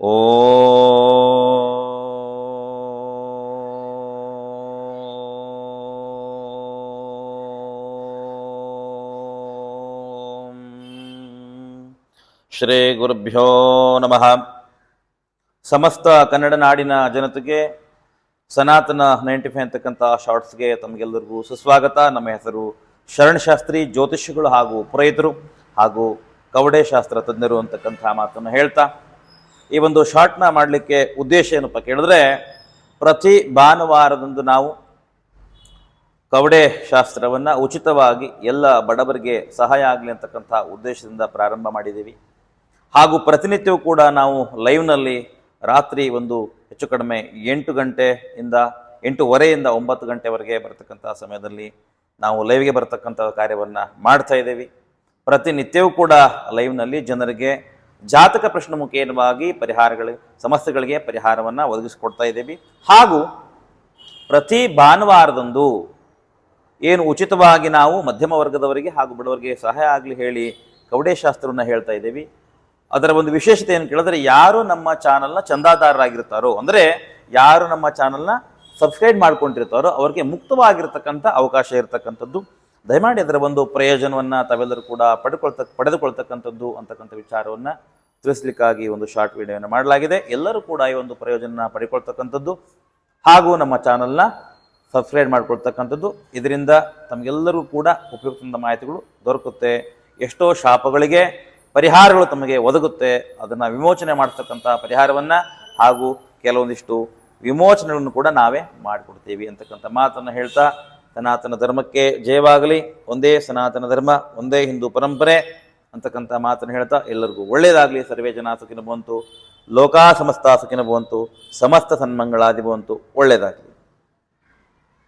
ಓಂ ಶ್ರೀ ಗುರುಭ್ಯೋ ನಮಃ. ಸಮಸ್ತ ಕನ್ನಡ ನಾಡಿನ ಜನತೆಗೆ ಸನಾತನ ನೈಂಟಿ ಫೈವ್ ಅಂತಕ್ಕಂಥ ಶಾರ್ಟ್ಸ್ಗೆ ತಮಗೆಲ್ಲರಿಗೂ ಸುಸ್ವಾಗತ. ನಮ್ಮ ಹೆಸರು ಶರಣಶಾಸ್ತ್ರಿ ಜ್ಯೋತಿಷಿಗಳು ಹಾಗೂ ಪುರೋಹಿತರು ಹಾಗೂ ಕವಡೆ ಶಾಸ್ತ್ರ ತಜ್ಞರು ಅಂತಕ್ಕಂಥ ಮಾತನ್ನು ಹೇಳ್ತಾ ಈ ಒಂದು ಶಾರ್ಟ್ನ ಮಾಡಲಿಕ್ಕೆ ಉದ್ದೇಶ ಏನಪ್ಪ ಕೇಳಿದ್ರೆ, ಪ್ರತಿ ಭಾನುವಾರದಂದು ನಾವು ಕವಡೆ ಶಾಸ್ತ್ರವನ್ನು ಉಚಿತವಾಗಿ ಎಲ್ಲ ಬಡವರಿಗೆ ಸಹಾಯ ಆಗಲಿ ಅಂತಕ್ಕಂಥ ಉದ್ದೇಶದಿಂದ ಪ್ರಾರಂಭ ಮಾಡಿದ್ದೀವಿ. ಹಾಗೂ ಪ್ರತಿನಿತ್ಯವೂ ಕೂಡ ನಾವು ಲೈವ್ನಲ್ಲಿ ರಾತ್ರಿ ಒಂದು ಹೆಚ್ಚು ಕಡಿಮೆ ಎಂಟು ಗಂಟೆಯಿಂದ ಎಂಟೂವರೆಯಿಂದ ಒಂಬತ್ತು ಗಂಟೆವರೆಗೆ ಬರ್ತಕ್ಕಂಥ ಸಮಯದಲ್ಲಿ ನಾವು ಲೈವ್ಗೆ ಬರ್ತಕ್ಕಂಥ ಕಾರ್ಯವನ್ನು ಮಾಡ್ತಾ ಇದ್ದೀವಿ. ಪ್ರತಿನಿತ್ಯವೂ ಕೂಡ ಲೈವ್ನಲ್ಲಿ ಜನರಿಗೆ ಜಾತಕ ಪ್ರಶ್ನೆ ಮುಖೇನವಾಗಿ ಪರಿಹಾರಗಳ, ಸಮಸ್ಯೆಗಳಿಗೆ ಪರಿಹಾರವನ್ನು ಒದಗಿಸಿಕೊಡ್ತಾ ಇದ್ದೀವಿ. ಹಾಗೂ ಪ್ರತಿ ಭಾನುವಾರದಂದು ಏನು ಉಚಿತವಾಗಿ ನಾವು ಮಧ್ಯಮ ವರ್ಗದವರಿಗೆ ಹಾಗೂ ಬಡವರಿಗೆ ಸಹಾಯ ಆಗಲಿ ಹೇಳಿ ಕವಡೆ ಶಾಸ್ತ್ರವನ್ನು ಹೇಳ್ತಾ ಇದ್ದೀವಿ. ಅದರ ಒಂದು ವಿಶೇಷತೆ ಏನು ಕೇಳಿದ್ರೆ ಯಾರು ನಮ್ಮ ಚಾನಲ್ನ ಚಂದಾದಾರರಾಗಿರ್ತಾರೋ, ಅಂದರೆ ಯಾರು ನಮ್ಮ ಚಾನಲ್ನ ಸಬ್ಸ್ಕ್ರೈಬ್ ಮಾಡ್ಕೊಂಡಿರ್ತಾರೋ, ಅವರಿಗೆ ಮುಕ್ತವಾಗಿರ್ತಕ್ಕಂಥ ಅವಕಾಶ ಇರತಕ್ಕಂಥದ್ದು. ದಯಮಾಡಿ ಅದರ ಒಂದು ಪ್ರಯೋಜನವನ್ನು ತಾವೆಲ್ಲರೂ ಕೂಡ ಪಡ್ಕೊಳ್ತ ಪಡೆದುಕೊಳ್ತಕ್ಕಂಥದ್ದು ಅಂತಕ್ಕಂಥ ವಿಚಾರವನ್ನು ತಿಳಿಸ್ಲಿಕ್ಕಾಗಿ ಒಂದು ಶಾರ್ಟ್ ವಿಡಿಯೋವನ್ನು ಮಾಡಲಾಗಿದೆ. ಎಲ್ಲರೂ ಕೂಡ ಈ ಒಂದು ಪ್ರಯೋಜನ ಪಡ್ಕೊಳ್ತಕ್ಕಂಥದ್ದು ಹಾಗೂ ನಮ್ಮ ಚಾನಲ್ನ ಸಬ್ಸ್ಕ್ರೈಬ್ ಮಾಡಿಕೊಳ್ತಕ್ಕಂಥದ್ದು. ಇದರಿಂದ ತಮಗೆಲ್ಲರಿಗೂ ಕೂಡ ಉಪಯುಕ್ತ ಮಾಹಿತಿಗಳು ದೊರಕುತ್ತೆ. ಎಷ್ಟೋ ಶಾಪಗಳಿಗೆ ಪರಿಹಾರಗಳು ತಮಗೆ ಒದಗುತ್ತೆ. ಅದನ್ನು ವಿಮೋಚನೆ ಮಾಡ್ತಕ್ಕಂಥ ಪರಿಹಾರವನ್ನು ಹಾಗೂ ಕೆಲವೊಂದಿಷ್ಟು ವಿಮೋಚನೆಗಳನ್ನು ಕೂಡ ನಾವೇ ಮಾಡಿಕೊಡ್ತೀವಿ ಅಂತಕ್ಕಂಥ ಮಾತನ್ನು ಹೇಳ್ತಾ ಸನಾತನ ಧರ್ಮಕ್ಕೆ ಜಯವಾಗಲಿ. ಒಂದೇ ಸನಾತನ ಧರ್ಮ, ಒಂದೇ ಹಿಂದೂ ಪರಂಪರೆ ಅಂತಕ್ಕಂಥ ಮಾತನ್ನು ಹೇಳ್ತಾ ಎಲ್ಲರಿಗೂ ಒಳ್ಳೆಯದಾಗಲಿ ಸರ್ವೇ ಜನ ಸುಖಿನ ಬಂತು ಲೋಕಾ ಸಮಸ್ತ ಸುಖಿನ ಸಮಸ್ತ ಸನ್ಮಂಗಳಾದಿ ಬಂತು ಒಳ್ಳೆಯದಾಗಲಿ